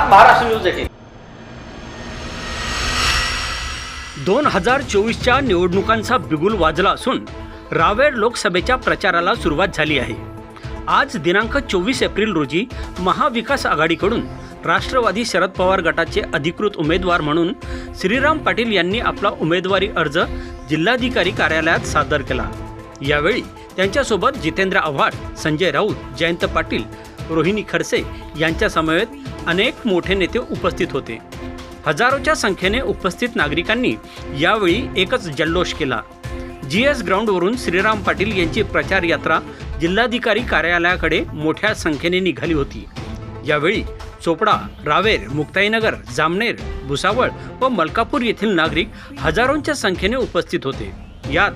Maharashtra news eighteen. दोन हजार चोवीसच्या निवडणुकांचा बिगुल वाजला असून रावेर लोकसभेच्या प्रचाराला सुरुवात झाली आहे. आज दिनांक चोवीस एप्रिल रोजी महाविकास आघाडीकडून राष्ट्रवादी शरद पवार गटाचे अधिकृत उमेदवार म्हणून श्रीराम पाटील यांनी आपला उमेदवारी अर्ज जिल्हाधिकारी कार्यालयात सादर केला. यावेळी त्यांच्यासोबत जितेंद्र आव्हाड संजय राऊत जयंत पाटील रोहिणी खडसे यांच्या समवेत अनेक मोठे नेते उपस्थित होते. हजारोच्या संख्येने उपस्थित नागरिकांनी यावेळी एकच जल्लोष केला. जी एस ग्राउंडवरून श्रीराम पाटील यांची प्रचार यात्रा जिल्हाधिकारी कार्यालयाकडे मोठ्या संख्येने निघाली होती. यावेळी चोपडा रावेर मुक्ताईनगर जामनेर भुसावळ व मलकापूर येथील नागरिक हजारोंच्या संख्येने उपस्थित होते. यात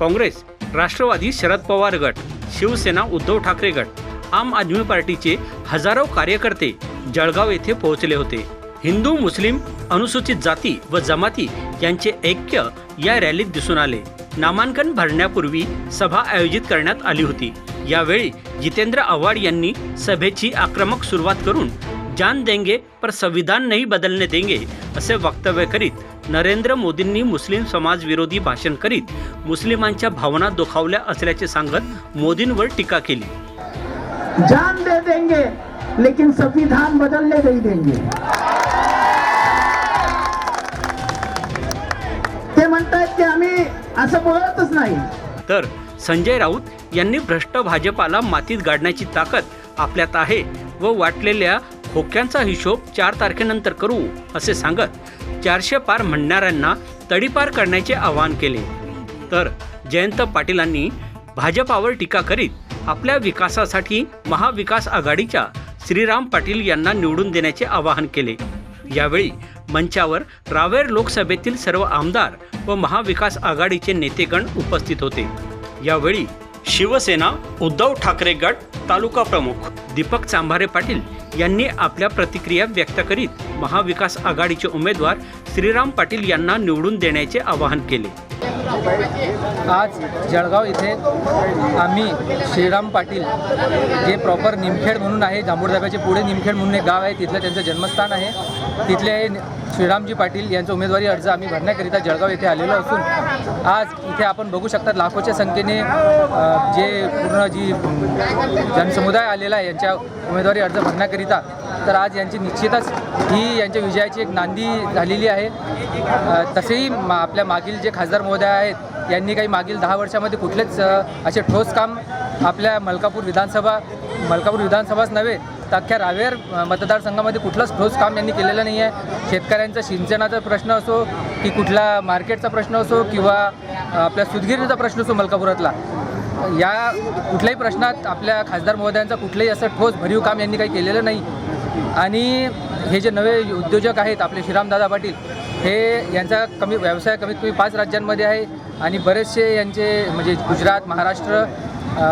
काँग्रेस राष्ट्रवादी शरद पवार गट शिवसेना उद्धव ठाकरे गट आम आदमी पार्टीचे हजारो कार्यकर्ते जळगाव येथे पोहोचले होते. हिंदू मुस्लिम अनुसूचित जाती व जमाती यांचे ऐक्य या रॅलीत दिसून आले. नामांकन भरण्यापूर्वी सभा आयोजित करण्यात आली होती. यावेळी जितेंद्र आव्हाड यांनी सभेची आक्रमक सुरुवात करून जान देंगे पर संविधान नाही बदलने देंगे असे वक्तव्य करीत नरेंद्र मोदींनी मुस्लिम समाजविरोधी भाषण करीत मुस्लिमांच्या भावना दुखावल्या असल्याचे सांगत मोदींवर टीका केली. जान दे देंगे लेकिन संविधान बदलने नहीं देंगे। ते म्हणतात की आम्ही असं बोलतच नाही. तर संजय राऊत यांनी भ्रष्ट भाजपाला मातीत गाडण्याची ताकद आपल्यात आहे व वाटलेल्या खोक्यांचा हिशोब चार तारखेनंतर करू असे सांगत चारशे पार म्हणणाऱ्यांना तडीपार करण्याचे आवाहन केले. तर जयंत पाटीलांनी भाजपावर टीका करीत आपल्या विकासासाठी महाविकास आघाडीच्या श्रीराम पाटील यांना निवडून देण्याचे आवाहन केले. यावेळी मंचावर रावेर लोकसभेतील सर्व आमदार व महाविकास आघाडीचे नेतेगण उपस्थित होते. यावेळी शिवसेना उद्धव ठाकरे गट तालुका प्रमुख दीपक चांभारे पाटील यांनी आपल्या प्रतिक्रिया व्यक्त करीत महाविकास आघाडीचे उमेदवार श्रीराम पाटील यांना निवडून देण्याचे आवाहन केले. आज जळगाव इथे आम्ही श्रीराम पाटील जे प्रॉपर निमखेड म्हणून आहे जांभूळधाब्याचे पुढे निमखेड म्हणून एक गाव आहे तिथलं त्यांचं जन्मस्थान आहे. तिथले हे श्रीरामजी पाटील यांचा उमेदवारी अर्ज आम्ही भरण्याकरिता जळगाव येथे आलेलो असून आज इथे आपण बघू शकता लाखोच्या संख्येने जे पूर्ण जी जनसमुदाय आलेला आहे यांच्या उमेदवारी अर्ज भरण्याकरिता तर आज यांची निश्चितच ही यांच्या विजयाची एक नांदी झालेली आहे. तसेही मा आपल्या मागील जे खासदार महोदय आहेत यांनी काही मागील दहा वर्षामध्ये कुठलेच असे ठोस काम आपल्या मलकापूर विधानसभा मलकापूर विधानसभाच नव्हे तर अख्ख्या रावेर मतदारसंघामध्ये कुठलंच ठोस काम यांनी केलेलं नाही आहे. शेतकऱ्यांचा सिंचनाचा प्रश्न असो की कुठला मार्केटचा प्रश्न असो किंवा आपल्या सुदगिरीचा प्रश्न असो मलकापुरातला या कुठल्याही प्रश्नात आपल्या खासदार महोदयांचा कुठलंही असं ठोस भरीव काम यांनी काही केलेलं नाही. आणि हे जे नवे उद्योजक आहेत आपले श्रीरामदादा पाटील हे यांचा कमी व्यवसाय कमीत कमी पाच राज्यांमध्ये आहे आणि बरेचसे यांचे म्हणजे गुजरात महाराष्ट्र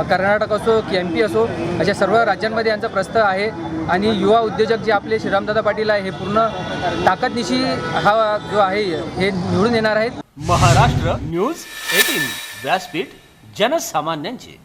कर्नाटक असो की एम पी असो अशा सर्व राज्यांमध्ये यांचा प्रस्थ आहे. आणि युवा उद्योजक जे आपले श्रीरामदादा पाटील आहे हे पूर्ण ताकदनिशी हा जो आहे हे निवडून येणार आहेत. महाराष्ट्र न्यूज एटीन व्यासपीठ जनसामान्यांचे.